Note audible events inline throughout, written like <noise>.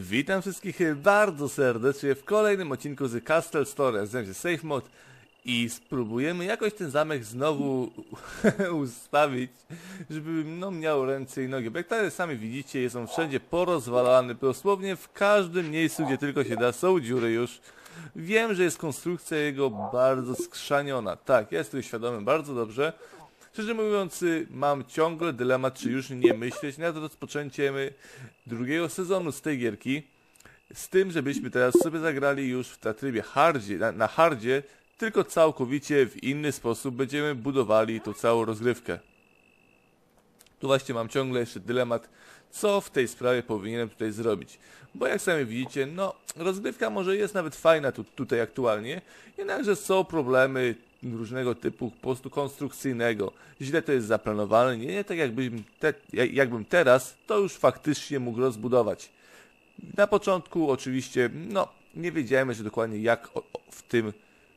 Witam wszystkich bardzo serdecznie w kolejnym odcinku z Castle Story. Nazywam się Safe Mod i spróbujemy jakoś ten zamek znowu <laughs> ustawić, żeby no, miał ręce i nogi. Bo jak tutaj sami widzicie, jest on wszędzie porozwalany, dosłownie w każdym miejscu, gdzie tylko się da, są dziury już. Wiem, że jest konstrukcja jego bardzo skrzaniona. Tak, jest tego świadomy bardzo dobrze. Szczerze mówiąc, y, mam ciągle dylemat, czy już nie myśleć nad rozpoczęciem drugiego sezonu z tej gierki. Z tym, żebyśmy teraz sobie zagrali już w ta trybie hardzie, na, na hardzie, tylko całkowicie w inny sposób będziemy budowali tą całą rozgrywkę. Tu właśnie mam ciągle jeszcze dylemat, co w tej sprawie powinienem tutaj zrobić. Bo jak sami widzicie, no, rozgrywka może jest nawet fajna tu, tutaj aktualnie, jednakże są problemy różnego typu, po prostu konstrukcyjnego. Źle to jest zaplanowane, nie, nie tak jakbym, te, jakbym teraz to już faktycznie mógł rozbudować. Na początku oczywiście, no, nie wiedziałem jeszcze dokładnie jak w tym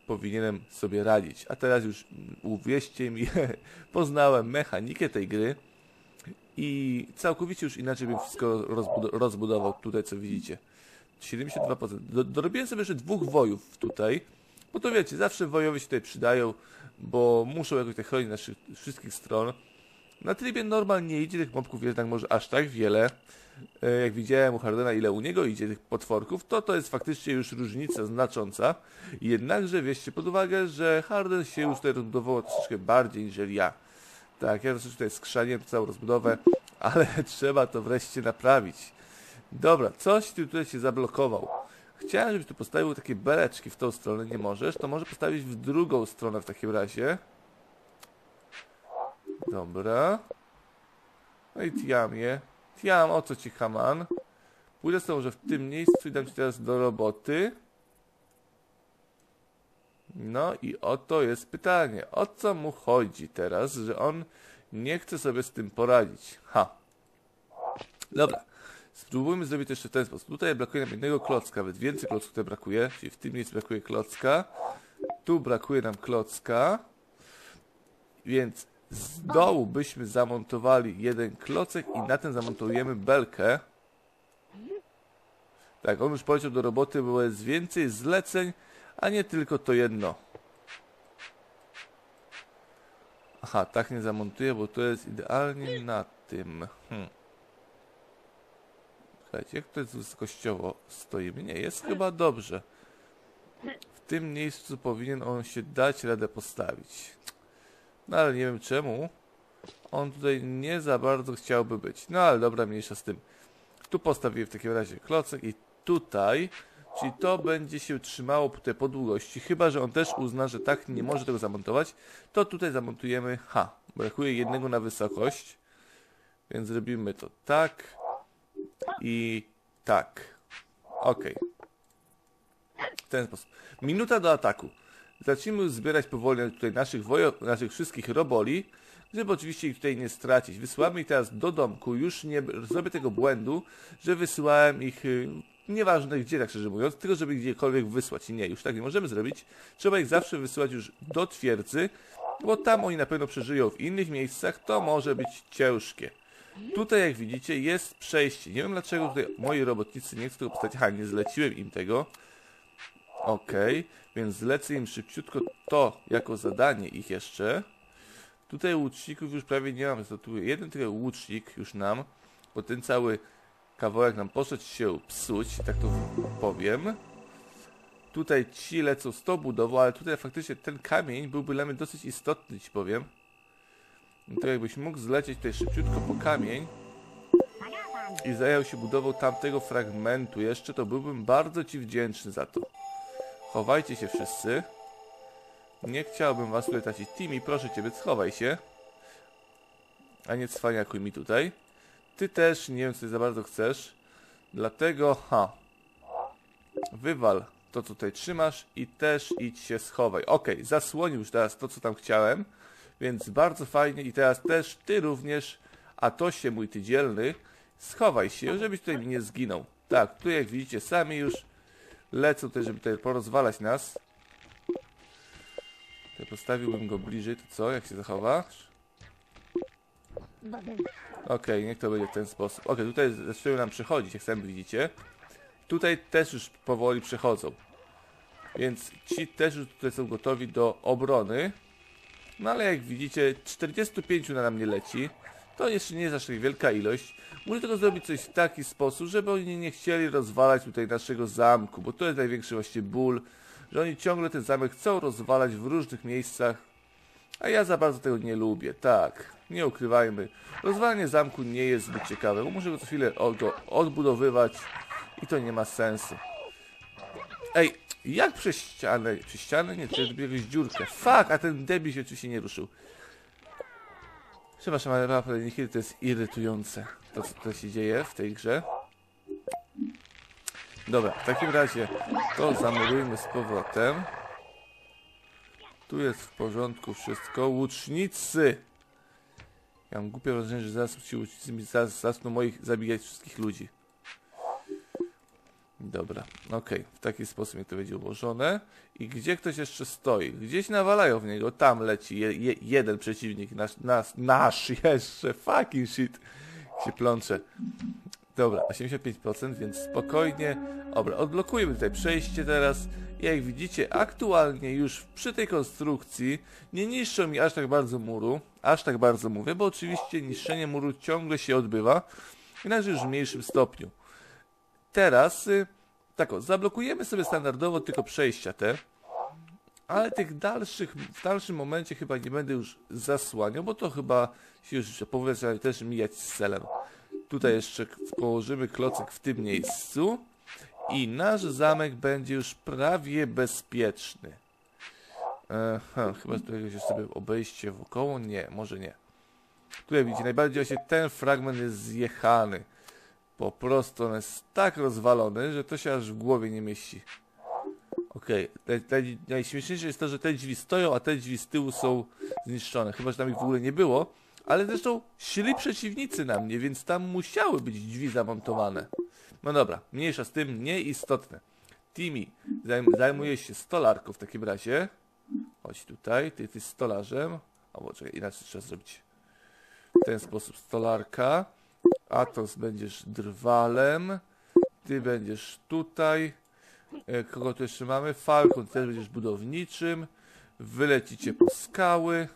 powinienem sobie radzić. A teraz już uwierzcie mi, <laughs> poznałem mechanikę tej gry i całkowicie już inaczej bym wszystko rozbudował tutaj, co widzicie. 72%. Do, dorobiłem sobie jeszcze dwóch wojów tutaj, bo to wiecie, zawsze wojowie się tutaj przydają, bo muszą jakoś tak chronić naszych wszystkich stron. Na trybie normal nie idzie tych mobków jednak może aż tak wiele. E, jak widziałem u Hardena, ile u niego idzie tych potworków, to to jest faktycznie już różnica znacząca. Jednakże wieście pod uwagę, że Harden się już tutaj rozbudował troszeczkę bardziej niż ja. Tak, ja troszeczkę tutaj skrzaniłem całą rozbudowę, ale <laughs> trzeba to wreszcie naprawić. Dobra, coś tu tutaj się zablokował. Chciałem, żebyś tu postawił takie beleczki w tą stronę, nie możesz, to może postawić w drugą stronę w takim razie. Dobra. No i Tiamie. Tiam, o co ci Haman? Pójdę z tobą, że w tym miejscu i dam ci teraz do roboty. No i oto jest pytanie. O co mu chodzi teraz, że on nie chce sobie z tym poradzić? Ha. Dobra. Spróbujmy zrobić to jeszcze w ten sposób. Tutaj brakuje nam jednego klocka, nawet więcej klocków tutaj brakuje, czyli w tym miejscu brakuje klocka. Tu brakuje nam klocka. Więc z dołu byśmy zamontowali jeden klocek i na ten zamontujemy belkę. Tak, on już poleciał do roboty, bo jest więcej zleceń, a nie tylko to jedno. Aha, tak nie zamontuję, bo to jest idealnie na tym. Hmm. Słuchajcie, jak to jest wysokościowo stoimy? Nie, jest chyba dobrze. W tym miejscu powinien on się dać radę postawić. No ale nie wiem czemu. On tutaj nie za bardzo chciałby być. No ale dobra, mniejsza z tym. Tu postawię w takim razie klocek i tutaj, czyli to będzie się trzymało te po długości. Chyba, że on też uzna, że tak nie może tego zamontować, to tutaj zamontujemy, ha, brakuje jednego na wysokość, więc zrobimy to tak i tak. Ok. W ten sposób. Minuta do ataku. Zacznijmy zbierać powoli tutaj naszych, wojo, naszych wszystkich roboli, żeby oczywiście ich tutaj nie stracić. Wysyłamy ich teraz do domku. Już nie zrobię tego błędu, że wysyłałem ich y, nieważne gdzie, tak szczerze mówiąc, tylko żeby gdziekolwiek wysłać. I nie, już tak nie możemy zrobić. Trzeba ich zawsze wysyłać już do twierdzy, bo tam oni na pewno przeżyją w innych miejscach. To może być ciężkie. Tutaj, jak widzicie, jest przejście. Nie wiem, dlaczego tutaj moi robotnicy nie chcą tego postawić. Aha, nie zleciłem im tego. Okej, okay, więc zlecę im szybciutko to jako zadanie ich jeszcze. Tutaj łuczników już prawie nie mam, to tu jeden tylko łucznik już nam, bo ten cały kawałek nam poszedł się psuć, tak to powiem. Tutaj ci lecą z tą budową, ale tutaj faktycznie ten kamień byłby dla mnie dosyć istotny, ci powiem. No to jakbyś mógł zlecieć tutaj szybciutko po kamień i zajął się budową tamtego fragmentu jeszcze, to byłbym bardzo Ci wdzięczny za to. Chowajcie się wszyscy. Nie chciałbym was tutaj tracić. Timmy, proszę Ciebie, schowaj się. A nie cwaniakuj mi tutaj. Ty też nie wiem, co za bardzo chcesz. Dlatego, ha. Wywal to, co tutaj trzymasz i też idź się schowaj. Ok, zasłonił już teraz to, co tam chciałem. Więc bardzo fajnie i teraz też ty również, a to się mój ty dzielny, schowaj się, żebyś tutaj nie zginął. Tak, tu jak widzicie sami już lecą tutaj, żeby tutaj porozwalać nas. Tutaj postawiłbym go bliżej, to co, jak się zachowasz? Okej, okay, niech to będzie w ten sposób. Okej, okay, tutaj zaczynają nam przychodzić, jak sami widzicie. tutaj też już powoli przechodzą. Więc ci też już tutaj są gotowi do obrony. No ale jak widzicie, 45 na mnie leci. To jeszcze nie jest aż tak wielka ilość. Muszę tylko zrobić coś w taki sposób, żeby oni nie chcieli rozwalać tutaj naszego zamku, bo to jest największy właśnie ból, że oni ciągle ten zamek chcą rozwalać w różnych miejscach, a ja za bardzo tego nie lubię, tak, nie ukrywajmy. Rozwalanie zamku nie jest zbyt ciekawe, bo muszę go co chwilę go odbudowywać i to nie ma sensu. Ej, jak przez ścianę? Przez ścianę? Nie, to jakąś dziurkę. Fuck, a ten debil się oczywiście nie ruszył. Przepraszam, ale naprawdę niekiedy to jest irytujące, to co to się dzieje w tej grze. Dobra, w takim razie to zamurujmy z powrotem. Tu jest w porządku wszystko. Łucznicy! Ja mam głupie wrażenie, że zaraz ci łucznicy mi zaraz moich zabijać wszystkich ludzi. Dobra, okej, w taki sposób mi to będzie ułożone. I gdzie ktoś jeszcze stoi? Gdzieś nawalają w niego, tam leci je, je, jeden przeciwnik, nasz, nasz, nasz <laughs> jeszcze, fucking shit, się plącze. Dobra, 85%, więc spokojnie. Dobra, odblokujemy tutaj przejście teraz. Jak widzicie, aktualnie już przy tej konstrukcji nie niszczą mi aż tak bardzo muru. Aż tak bardzo mówię, bo oczywiście niszczenie muru ciągle się odbywa. Jednakże już w mniejszym stopniu. Teraz, y, tak o, zablokujemy sobie standardowo tylko przejścia te. Ale tych dalszych, w dalszym momencie chyba nie będę już zasłaniał, bo to chyba się już powinno też mijać z celem. Tutaj jeszcze położymy klocek w tym miejscu i nasz zamek będzie już prawie bezpieczny. Aha, chyba tu jakieś sobie obejście wokoło? Nie, może nie. Tutaj widzicie, najbardziej właśnie ten fragment jest zjechany. Po prostu on jest tak rozwalony, że to się aż w głowie nie mieści. Okej, okay. najśmieszniejsze jest to, że te drzwi stoją, a te drzwi z tyłu są zniszczone. Chyba, że tam ich w ogóle nie było. Ale zresztą szli przeciwnicy na mnie, więc tam musiały być drzwi zamontowane. No dobra, mniejsza z tym, nieistotne. Timmy zajm zajmuje się stolarką w takim razie. Chodź tutaj, ty jesteś stolarzem. O, bo czekaj, inaczej trzeba zrobić. W ten sposób stolarka. Atos będziesz drwalem. Ty będziesz tutaj. E, kogo tu jeszcze mamy? Falcon też będziesz budowniczym. Wylecicie po skały.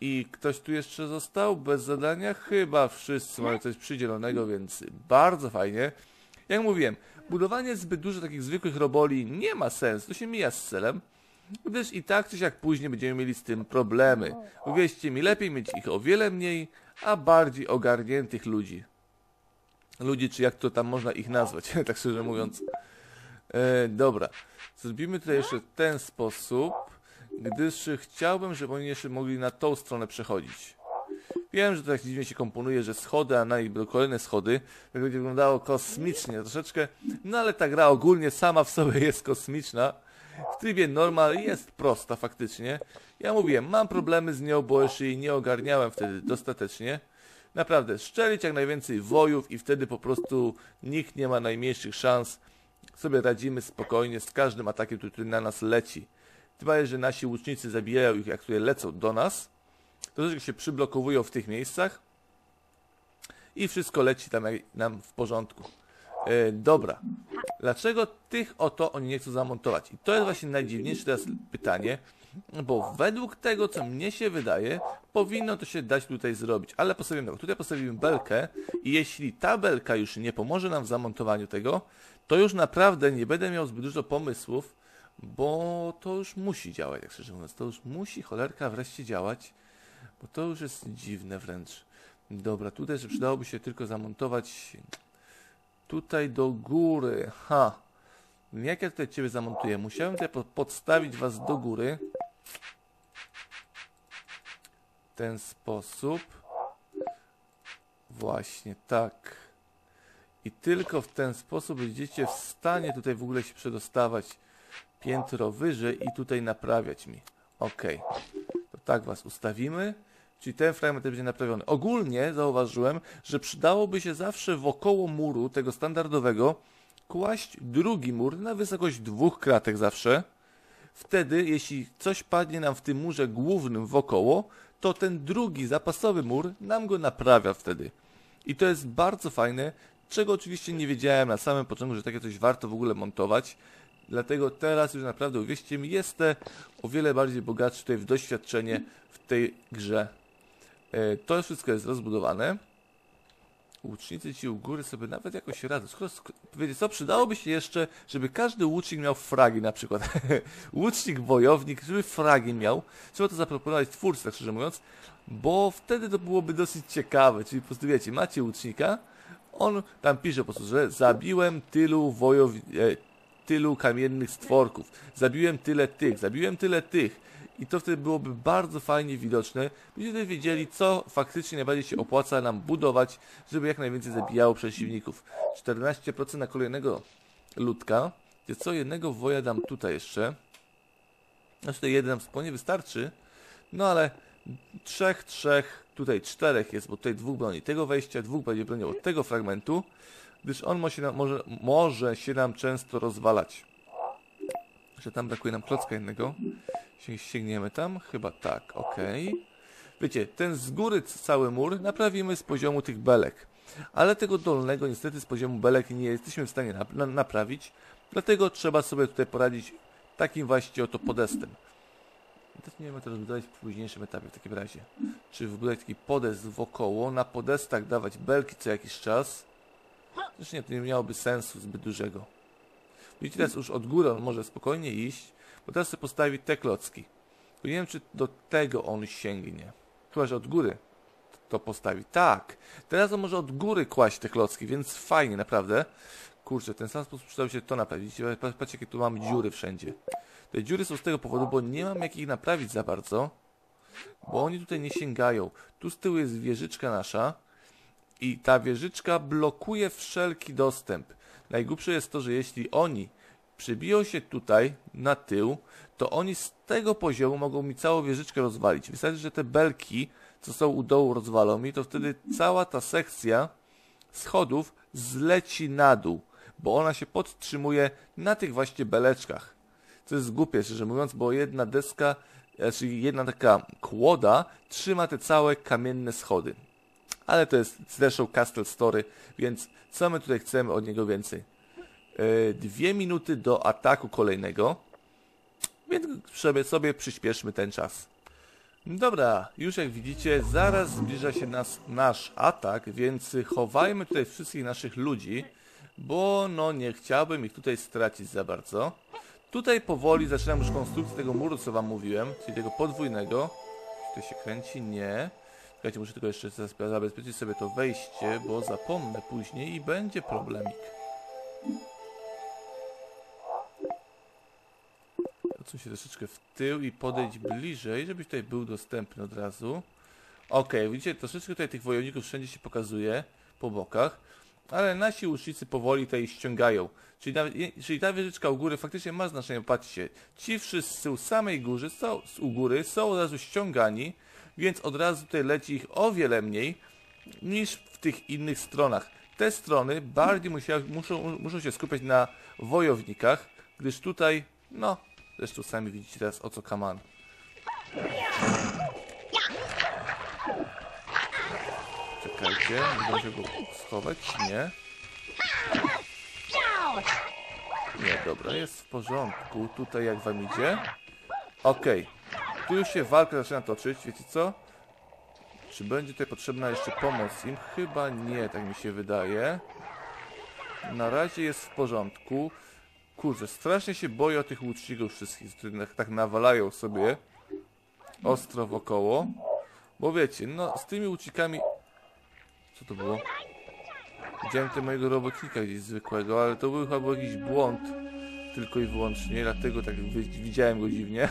I ktoś tu jeszcze został bez zadania? Chyba wszyscy mają coś przydzielonego, więc bardzo fajnie. Jak mówiłem, budowanie zbyt dużo takich zwykłych roboli nie ma sensu, to się mija z celem, gdyż i tak czy jak później będziemy mieli z tym problemy. Uwierzcie mi, lepiej mieć ich o wiele mniej, a bardziej ogarniętych ludzi. Ludzi, czy jak to tam można ich nazwać, <laughs> tak szczerze mówiąc. E, dobra, zrobimy tutaj jeszcze w ten sposób gdyż chciałbym, żeby oni jeszcze mogli na tą stronę przechodzić. Wiem, że to tak dziwnie się komponuje, że schody, a na nich będą kolejne schody. Tak będzie wyglądało kosmicznie troszeczkę, no ale ta gra ogólnie sama w sobie jest kosmiczna. W trybie normal jest prosta faktycznie. Ja mówiłem, mam problemy z nią, bo jeszcze jej nie ogarniałem wtedy dostatecznie. Naprawdę, szczelić jak najwięcej wojów i wtedy po prostu nikt nie ma najmniejszych szans. Sobie radzimy spokojnie z każdym atakiem, który na nas leci. Tym że nasi łucznicy zabijają ich, jak które lecą do nas. Troszeczkę się przyblokowują w tych miejscach. I wszystko leci tam nam w porządku. E, dobra. Dlaczego tych oto oni nie chcą zamontować? I to jest właśnie najdziwniejsze teraz pytanie, bo według tego, co mnie się wydaje, powinno to się dać tutaj zrobić. Ale postawimy. Tutaj postawimy belkę i jeśli ta belka już nie pomoże nam w zamontowaniu tego, to już naprawdę nie będę miał zbyt dużo pomysłów, bo to już musi działać, jak szczerze mówiąc. To już musi cholerka wreszcie działać, bo to już jest dziwne wręcz. Dobra, tutaj że przydałoby się tylko zamontować tutaj do góry. Ha! Jak ja tutaj Ciebie zamontuję? Musiałem tutaj podstawić Was do góry. W ten sposób. Właśnie tak. I tylko w ten sposób będziecie w stanie tutaj w ogóle się przedostawać piętro wyżej i tutaj naprawiać mi. Ok. To tak Was ustawimy. Czyli ten fragment będzie naprawiony. Ogólnie zauważyłem, że przydałoby się zawsze wokoło muru tego standardowego kłaść drugi mur na wysokość dwóch kratek zawsze. Wtedy, jeśli coś padnie nam w tym murze głównym wokoło, to ten drugi zapasowy mur nam go naprawia wtedy. I to jest bardzo fajne, czego oczywiście nie wiedziałem na samym początku, że takie coś warto w ogóle montować. Dlatego teraz już naprawdę, uwierzcie mi, jestem o wiele bardziej bogatszy tutaj w doświadczenie w tej grze. E, to wszystko jest rozbudowane. Łucznicy ci u góry sobie nawet jakoś radzą. Skoro, sk- wiecie co, przydałoby się jeszcze, żeby każdy łucznik miał fragi na przykład. <laughs> łucznik, wojownik, żeby fragi miał. Trzeba to zaproponować twórcy, tak szczerze mówiąc, bo wtedy to byłoby dosyć ciekawe. Czyli po prostu wiecie, macie łucznika, on tam pisze po prostu, że zabiłem tylu wojow... E, tylu kamiennych stworków, zabiłem tyle tych, zabiłem tyle tych. I to wtedy byłoby bardzo fajnie widoczne, byśmy wiedzieli, co faktycznie najbardziej się opłaca nam budować, żeby jak najwięcej zabijało przeciwników. 14% na kolejnego ludka. Gdzie co, jednego woja dam tutaj jeszcze. Znaczy tutaj jeden nam spokojnie wystarczy. No ale trzech, trzech, tutaj czterech jest, bo tutaj dwóch broni tego wejścia, dwóch będzie bronią od tego fragmentu, gdyż on mo się nam, może, może się nam często rozwalać. Że tam brakuje nam klocka jednego. Sięgniemy tam? Chyba tak, okej. Wiecie, ten z góry cały mur naprawimy z poziomu tych belek. Ale tego dolnego niestety z poziomu belek nie jesteśmy w stanie nap na naprawić. Dlatego trzeba sobie tutaj poradzić takim właśnie oto podestem. Też nie wiem, to rozbudować w późniejszym etapie w takim razie. Czy wybudować taki podest wokoło, na podestach dawać belki co jakiś czas. Zresztą nie, to nie miałoby sensu zbyt dużego. Widzicie, teraz już od góry on może spokojnie iść, bo teraz sobie postawi te klocki. Tylko nie wiem, czy do tego on sięgnie. Chyba, że od góry to postawi. Tak, teraz on może od góry kłaść te klocki, więc fajnie, naprawdę. Kurczę, ten sam sposób przydał się to naprawić. Patrzcie, jakie tu mamy dziury wszędzie. Te dziury są z tego powodu, bo nie mam jak ich naprawić za bardzo, bo oni tutaj nie sięgają. Tu z tyłu jest wieżyczka nasza i ta wieżyczka blokuje wszelki dostęp. Najgłupsze jest to, że jeśli oni przybiją się tutaj na tył, to oni z tego poziomu mogą mi całą wieżyczkę rozwalić. Wystarczy, że te belki, co są u dołu, rozwalą mi, to wtedy cała ta sekcja schodów zleci na dół, bo ona się podtrzymuje na tych właśnie beleczkach. Co jest głupie, szczerze mówiąc, bo jedna deska, znaczy jedna taka kłoda trzyma te całe kamienne schody. Ale to jest zresztą Castle Story, więc co my tutaj chcemy od niego więcej? Yy, dwie minuty do ataku kolejnego, więc sobie, sobie przyspieszmy ten czas. Dobra, już jak widzicie, zaraz zbliża się nas, nasz atak, więc chowajmy tutaj wszystkich naszych ludzi, bo no nie chciałbym ich tutaj stracić za bardzo. Tutaj powoli zaczynam już konstrukcję tego muru, co wam mówiłem, czyli tego podwójnego. Czy to się kręci? Nie. Czekajcie, muszę tylko jeszcze zabezpieczyć sobie to wejście, bo zapomnę później i będzie problemik. Odsuń się troszeczkę w tył i podejdź bliżej, żebyś tutaj był dostępny od razu. Okej, widzicie, troszeczkę tutaj tych wojowników wszędzie się pokazuje po bokach, ale nasi łucznicy powoli tutaj ściągają. Czyli, nawet, czyli ta wieżyczka u góry faktycznie ma znaczenie, patrzcie. Ci wszyscy u samej góry są, u góry są od razu ściągani, więc od razu tutaj leci ich o wiele mniej niż w tych innych stronach. Te strony bardziej musiał, muszą, muszą się skupiać na wojownikach, gdyż tutaj, no, zresztą sami widzicie teraz o co kaman. Czekajcie, może go schować, nie? Nie, dobra, jest w porządku. Tutaj jak wam idzie? Okej. Tu już się walka zaczyna toczyć, wiecie co? Czy będzie tutaj potrzebna jeszcze pomoc im? Chyba nie, tak mi się wydaje. Na razie jest w porządku. Kurczę, strasznie się boję o tych łuczników wszystkich, którzy na- tak nawalają sobie ostro wokoło. Bo wiecie, no z tymi łucznikami... Co to było? Widziałem tutaj mojego robotnika gdzieś zwykłego, ale to był chyba jakiś błąd. Tylko i wyłącznie, dlatego tak widziałem go dziwnie.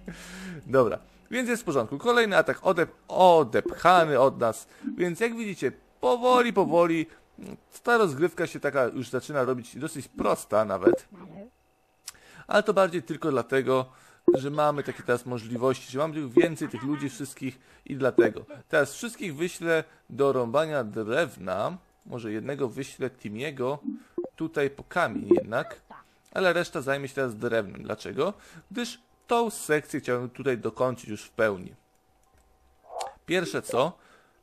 <laughs> Dobra, więc jest w porządku. Kolejny atak odep odepchany od nas. Więc jak widzicie, powoli, powoli ta rozgrywka się taka już zaczyna robić dosyć prosta nawet. Ale to bardziej tylko dlatego, że mamy takie teraz możliwości, że mamy więcej tych ludzi wszystkich i dlatego. Teraz wszystkich wyślę do rąbania drewna. Może jednego wyślę Timiego tutaj po kamień jednak. Ale reszta zajmie się teraz drewnem. Dlaczego? Gdyż tą sekcję chciałem tutaj dokończyć już w pełni. Pierwsze co,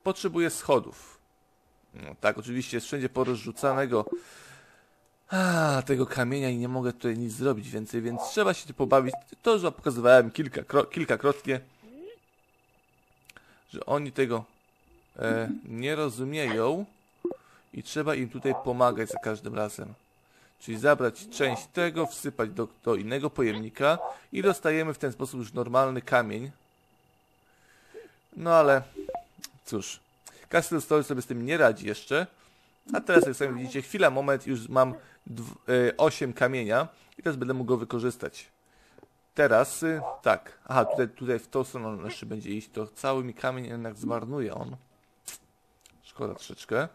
potrzebuję schodów. No, tak, oczywiście jest wszędzie porozrzucanego a, tego kamienia i nie mogę tutaj nic zrobić więcej, więc trzeba się tu pobawić. To już pokazywałem kilka, kro, kilkakrotnie, że oni tego e, nie rozumieją i trzeba im tutaj pomagać za każdym razem. Czyli zabrać część tego, wsypać do, do innego pojemnika i dostajemy w ten sposób już normalny kamień. No ale cóż, Castle Story sobie z tym nie radzi jeszcze. A teraz jak sami widzicie, chwila, moment, już mam 8 kamienia i teraz będę mógł go wykorzystać. Teraz, y, tak, aha, tutaj, tutaj w tą stronę on jeszcze będzie iść, to cały mi kamień jednak zmarnuje on. Szkoda troszeczkę.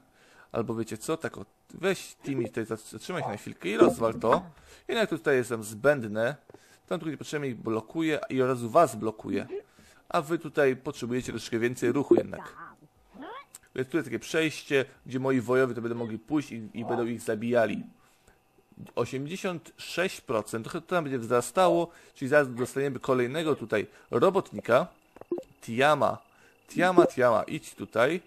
Albo wiecie co, tak o, weź Timmy tutaj, zatrzymaj się na chwilkę i rozwal to. Jednak tutaj jestem zbędne. Tam tutaj potrzebnie ich blokuje i od razu was blokuje. A wy tutaj potrzebujecie troszkę więcej ruchu jednak. Więc tutaj takie przejście, gdzie moi wojowie to będą mogli pójść i, i będą ich zabijali. 86%, trochę to nam będzie wzrastało, czyli zaraz dostaniemy kolejnego tutaj robotnika. Tiama, Tiama, Tiama, idź tutaj.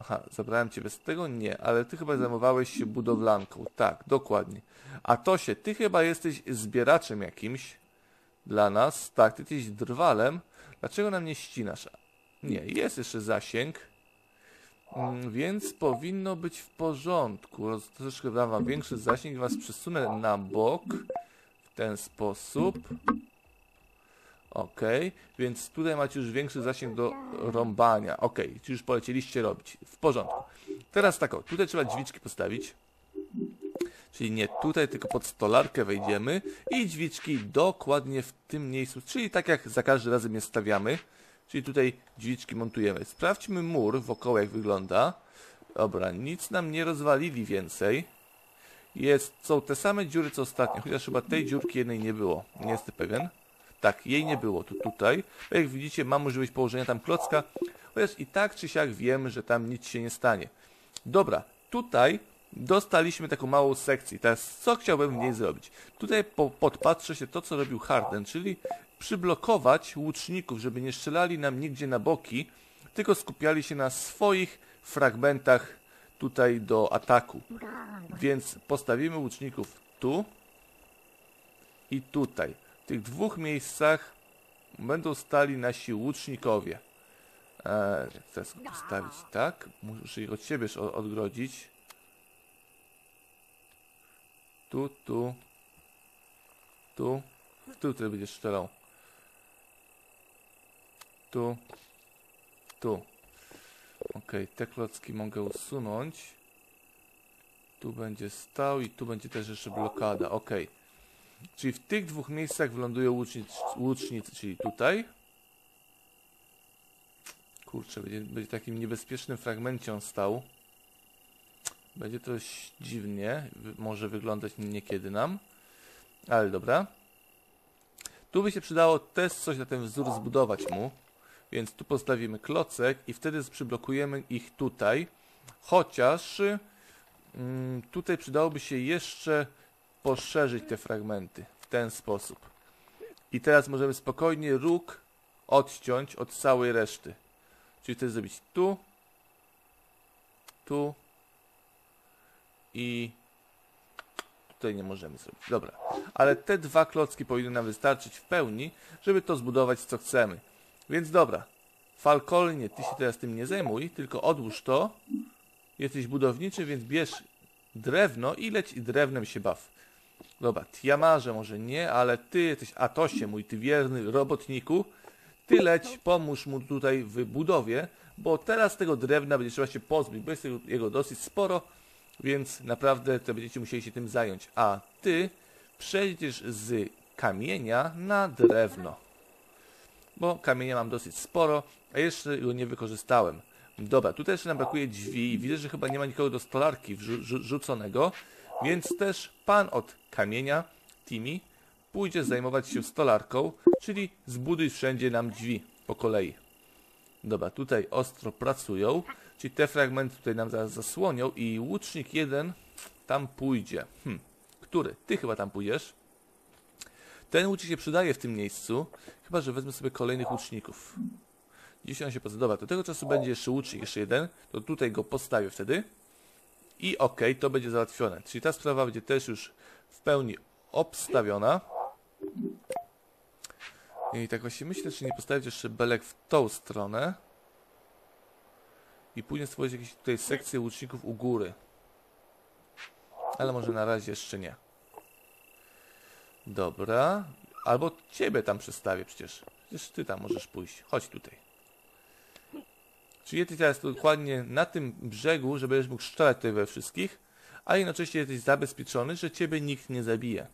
Aha, zabrałem cię bez tego? Nie, ale ty chyba zajmowałeś się budowlanką. Tak, dokładnie. A Tosie, ty chyba jesteś zbieraczem jakimś dla nas. Tak, ty jesteś drwalem. Dlaczego nam nie ścinasz? Nie, jest jeszcze zasięg. Mm, więc powinno być w porządku. Roz- Troszeczkę dam wam większy zasięg, was przesunę na bok w ten sposób. Ok, więc tutaj macie już większy zasięg do rąbania. Ok, czy już polecieliście robić. W porządku. Teraz tak, o, tutaj trzeba drzwiczki postawić. Czyli nie tutaj, tylko pod stolarkę wejdziemy i drzwiczki dokładnie w tym miejscu, czyli tak jak za każdym razem je stawiamy. Czyli tutaj drzwiczki montujemy. Sprawdźmy mur wokoło jak wygląda. Dobra, nic nam nie rozwalili więcej. Jest, są te same dziury co ostatnio, chociaż chyba tej dziurki jednej nie było. Nie jestem pewien. Tak, jej nie było, tu tutaj. Jak widzicie, mam możliwość położenia tam klocka, chociaż i tak czy siak wiem, że tam nic się nie stanie. Dobra, tutaj dostaliśmy taką małą sekcję. Teraz co chciałbym w niej zrobić? Tutaj po, podpatrzę się to, co robił Harden, czyli przyblokować łuczników, żeby nie strzelali nam nigdzie na boki, tylko skupiali się na swoich fragmentach tutaj do ataku. Więc postawimy łuczników tu i tutaj. W tych dwóch miejscach będą stali nasi łucznikowie. Eee, go postawić tak. Muszę ich od siebie odgrodzić. Tu, tu. Tu. Tu ty będziesz strzelał. Tu. Tu. Ok, te klocki mogę usunąć. Tu będzie stał i tu będzie też jeszcze blokada. Ok. Czyli w tych dwóch miejscach wylądują łucznic, łucznicy, czyli tutaj. Kurczę, będzie, będzie takim niebezpiecznym fragmencie on stał. Będzie to dziwnie, może wyglądać niekiedy nam. Ale dobra. Tu by się przydało też coś na ten wzór zbudować mu. Więc tu postawimy klocek i wtedy przyblokujemy ich tutaj. Chociaż mm, tutaj przydałoby się jeszcze poszerzyć te fragmenty w ten sposób. I teraz możemy spokojnie róg odciąć od całej reszty. Czyli to zrobić tu, tu i tutaj nie możemy zrobić. Dobra, ale te dwa klocki powinny nam wystarczyć w pełni, żeby to zbudować co chcemy. Więc dobra, Falcolnie, ty się teraz tym nie zajmuj, tylko odłóż to. Jesteś budowniczy, więc bierz drewno i leć i drewnem się baw. Dobra, Tiamarze może nie, ale ty jesteś Atosie, mój ty wierny robotniku. Ty leć, pomóż mu tutaj w budowie, bo teraz tego drewna będzie trzeba się pozbyć, bo jest jego dosyć sporo, więc naprawdę to będziecie musieli się tym zająć. A ty przejdziesz z kamienia na drewno. Bo kamienia mam dosyć sporo, a jeszcze go nie wykorzystałem. Dobra, tutaj jeszcze nam brakuje drzwi widzę, że chyba nie ma nikogo do stolarki rzuconego, więc też pan od kamienia, Timmy, pójdzie zajmować się stolarką, czyli zbuduj wszędzie nam drzwi po kolei. Dobra, tutaj ostro pracują, czyli te fragmenty tutaj nam zaraz zasłonią i łucznik jeden tam pójdzie. Hm, który? Ty chyba tam pójdziesz? Ten łucznik się przydaje w tym miejscu, chyba że wezmę sobie kolejnych łuczników. Dzisiaj on się podoba. Do tego czasu będzie jeszcze łucznik, jeszcze jeden, to tutaj go postawię wtedy. I ok, to będzie załatwione. Czyli ta sprawa będzie też już w pełni obstawiona. I tak właśnie myślę, czy nie postawić jeszcze belek w tą stronę. I później stworzyć jakieś tutaj sekcję łuczników u góry. Ale może na razie jeszcze nie. Dobra. Albo ciebie tam przestawię przecież. Przecież ty tam możesz pójść. Chodź tutaj. Czyli jesteś teraz dokładnie na tym brzegu, że będziesz mógł strzelać tutaj we wszystkich, a jednocześnie jesteś zabezpieczony, że ciebie nikt nie zabije.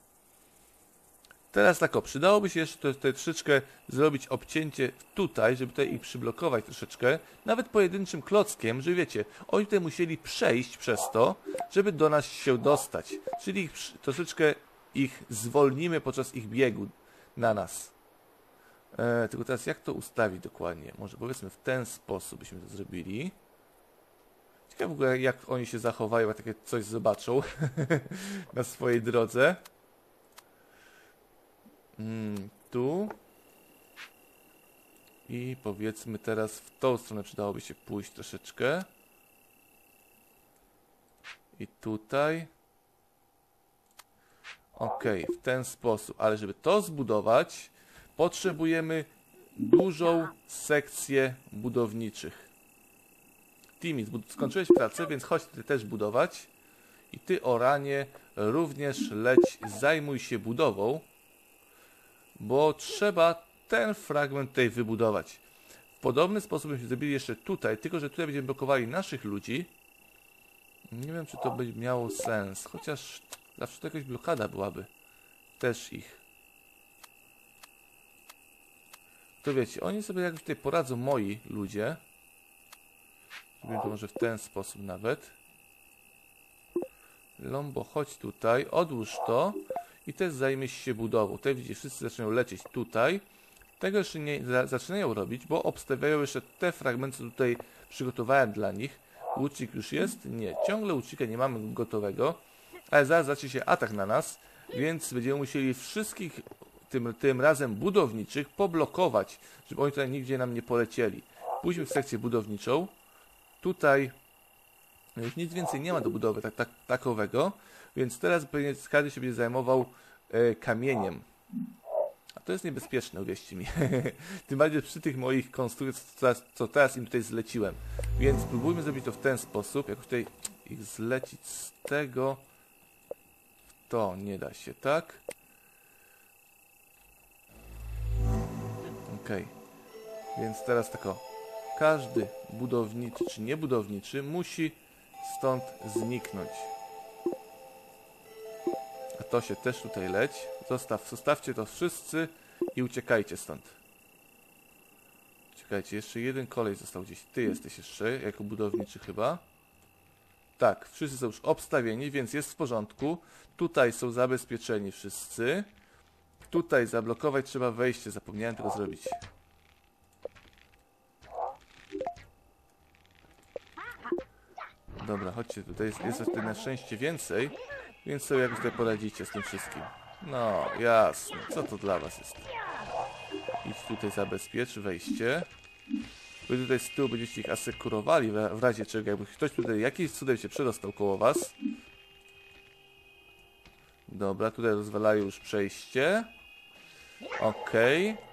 Teraz tak o, przydałoby się jeszcze tutaj troszeczkę zrobić obcięcie tutaj, żeby tutaj ich przyblokować troszeczkę, nawet pojedynczym klockiem, że wiecie, oni tutaj musieli przejść przez to, żeby do nas się dostać. Czyli ich, troszeczkę ich zwolnimy podczas ich biegu na nas. E, tylko teraz jak to ustawić dokładnie? Może powiedzmy w ten sposób byśmy to zrobili. Ciekawe w ogóle jak oni się zachowają, jak takie coś zobaczą <laughs> na swojej drodze. Mm, tu. I powiedzmy teraz w tą stronę przydałoby się pójść troszeczkę. I tutaj. Ok, w ten sposób. Ale żeby to zbudować, potrzebujemy dużą sekcję budowniczych. Timi, skończyłeś pracę, więc chodź ty też budować. I ty, Oranie, również leć, zajmuj się budową, bo trzeba ten fragment tutaj wybudować. W podobny sposób byśmy zrobili jeszcze tutaj, tylko że tutaj będziemy blokowali naszych ludzi. Nie wiem, czy to by miało sens, chociaż zawsze to jakaś blokada byłaby. Też ich. To wiecie, oni sobie jakoś tutaj poradzą, moi ludzie. Zrobimy to może w ten sposób nawet. Lombo, chodź tutaj, odłóż to i też zajmie się budową. Tutaj widzicie, wszyscy zaczynają lecieć tutaj. Tego jeszcze nie za, zaczynają robić, bo obstawiają jeszcze te fragmenty, tutaj przygotowałem dla nich. Łucznik już jest? Nie, ciągle łucznika nie mamy gotowego, ale zaraz zacznie się atak na nas, więc będziemy musieli wszystkich tym, tym razem budowniczych poblokować, żeby oni tutaj nigdzie nam nie polecieli. Pójdźmy w sekcję budowniczą. Tutaj już nic więcej nie ma do budowy tak, tak, takowego, więc teraz każdy się będzie zajmował e, kamieniem. A to jest niebezpieczne, uwierzcie mi. <laughs> Tym bardziej przy tych moich konstrukcjach, co teraz, co teraz im tutaj zleciłem. Więc spróbujmy zrobić to w ten sposób, jak tutaj ich zlecić z tego. To nie da się, tak? Ok. Więc teraz tak o. Każdy budowniczy czy niebudowniczy musi stąd zniknąć. A to się też tutaj leć. Zostaw, zostawcie to wszyscy i uciekajcie stąd. Czekajcie, jeszcze jeden kolej został gdzieś. Ty jesteś jeszcze, jako budowniczy chyba. Tak, wszyscy są już obstawieni, więc jest w porządku. Tutaj są zabezpieczeni wszyscy. Tutaj zablokować trzeba wejście, zapomniałem tego zrobić. Dobra, chodźcie, tutaj jest, jest tutaj na szczęście więcej, więc sobie jakoś tutaj poradzicie z tym wszystkim. No, jasne, co to dla was jest? Idź tutaj zabezpiecz wejście. Wy tutaj z tyłu będziecie ich asekurowali w razie czego, jakby ktoś tutaj jakiś cudem się przedostał koło was. Dobra, tutaj rozwalają już przejście. Okej. Okay.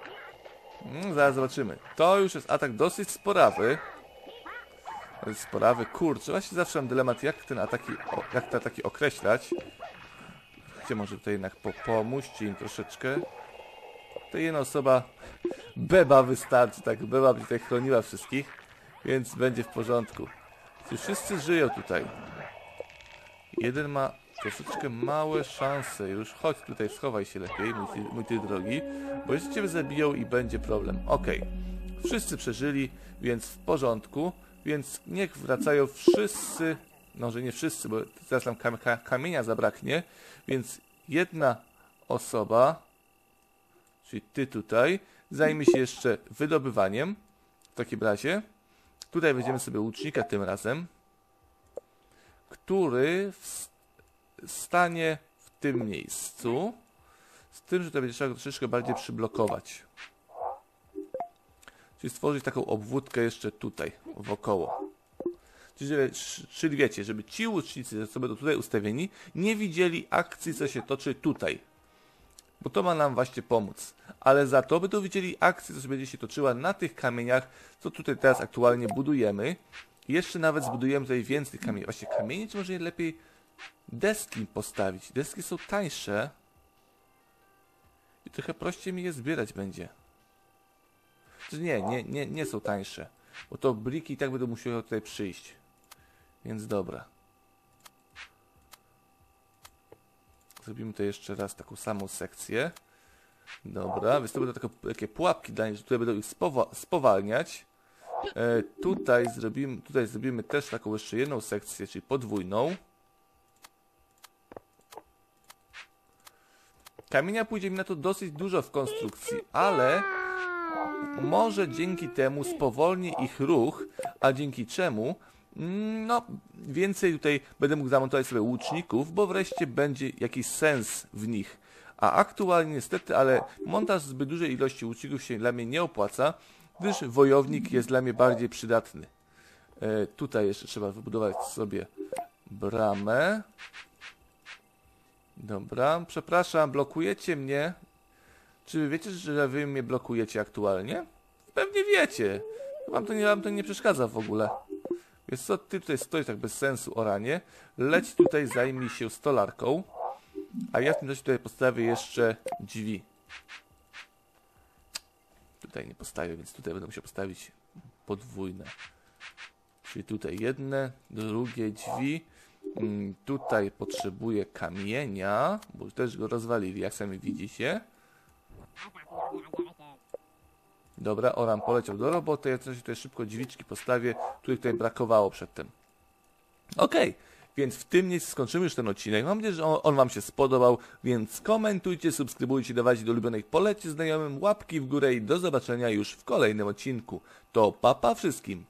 Mm, zaraz zobaczymy. To już jest atak dosyć sporawy. Sporawy, kurczę, właśnie zawsze mam dylemat, jak ten ataki, jak te ataki określać. Gdzie może tutaj jednak po, im troszeczkę. To jedna osoba, Beba wystarczy, tak, Beba by tutaj chroniła wszystkich, więc będzie w porządku. Wszyscy żyją tutaj? Jeden ma troszeczkę małe szanse już. Chodź tutaj, schowaj się lepiej, mój ty, mój ty drogi, bo jeszcze cię zabiją i będzie problem. Okej. Okay. Wszyscy przeżyli, więc w porządku. Więc niech wracają wszyscy, no że nie wszyscy, bo teraz nam kam kamienia zabraknie, więc jedna osoba, czyli ty tutaj, zajmie się jeszcze wydobywaniem. W takim razie tutaj weźmiemy sobie łucznika tym razem, który stanie w tym miejscu, z tym, że to będzie trzeba troszeczkę bardziej przyblokować. Czyli stworzyć taką obwódkę jeszcze tutaj, wokoło. Czyli, czyli wiecie, żeby ci łucznicy, co będą tutaj ustawieni, nie widzieli akcji, co się toczy tutaj. Bo to ma nam właśnie pomóc. Ale za to będą widzieli akcję, co będzie się toczyła na tych kamieniach, co tutaj teraz aktualnie budujemy. Jeszcze nawet zbudujemy tutaj więcej kamieni. Właśnie kamienie, czy może lepiej deski postawić? Deski są tańsze. I trochę prościej mi je zbierać będzie. Czy nie, nie, nie, nie są tańsze. Bo to bliki i tak będą musiały tutaj przyjść. Więc dobra. Zrobimy to jeszcze raz taką samą sekcję. Dobra, więc to będą takie, takie pułapki dla nich, które będą ich spowa spowalniać. E, tutaj, zrobimy, tutaj zrobimy też taką jeszcze jedną sekcję, czyli podwójną. Kamienia pójdzie mi na to dosyć dużo w konstrukcji, ale może dzięki temu spowolni ich ruch, a dzięki czemu mm, no, więcej tutaj będę mógł zamontować sobie łuczników, bo wreszcie będzie jakiś sens w nich. A aktualnie niestety, ale montaż zbyt dużej ilości łuczników się dla mnie nie opłaca, gdyż wojownik jest dla mnie bardziej przydatny. E, tutaj jeszcze trzeba wybudować sobie bramę. Dobra, przepraszam, blokujecie mnie. Czy wiecie, że wy mnie blokujecie aktualnie? Pewnie wiecie. Wam to nie, wam to nie przeszkadza w ogóle. Więc co, ty tutaj stoisz tak bez sensu, oranie. Leć tutaj, zajmij się stolarką. A ja w tym czasie tutaj postawię jeszcze drzwi. Tutaj nie postawię, więc tutaj będę musiał postawić podwójne. Czyli tutaj jedne, drugie drzwi. Mm, Tutaj potrzebuję kamienia, bo też go rozwalili, jak sami widzicie. Dobra, Oran poleciał do roboty, ja coś tutaj szybko drzwiczki postawię, których tutaj brakowało przedtem. Okej, więc w tym miejscu skończymy już ten odcinek. Mam nadzieję, że on, on Wam się spodobał, więc komentujcie, subskrybujcie, dawajcie do ulubionych, polecie znajomym łapki w górę i do zobaczenia już w kolejnym odcinku. To papa wszystkim!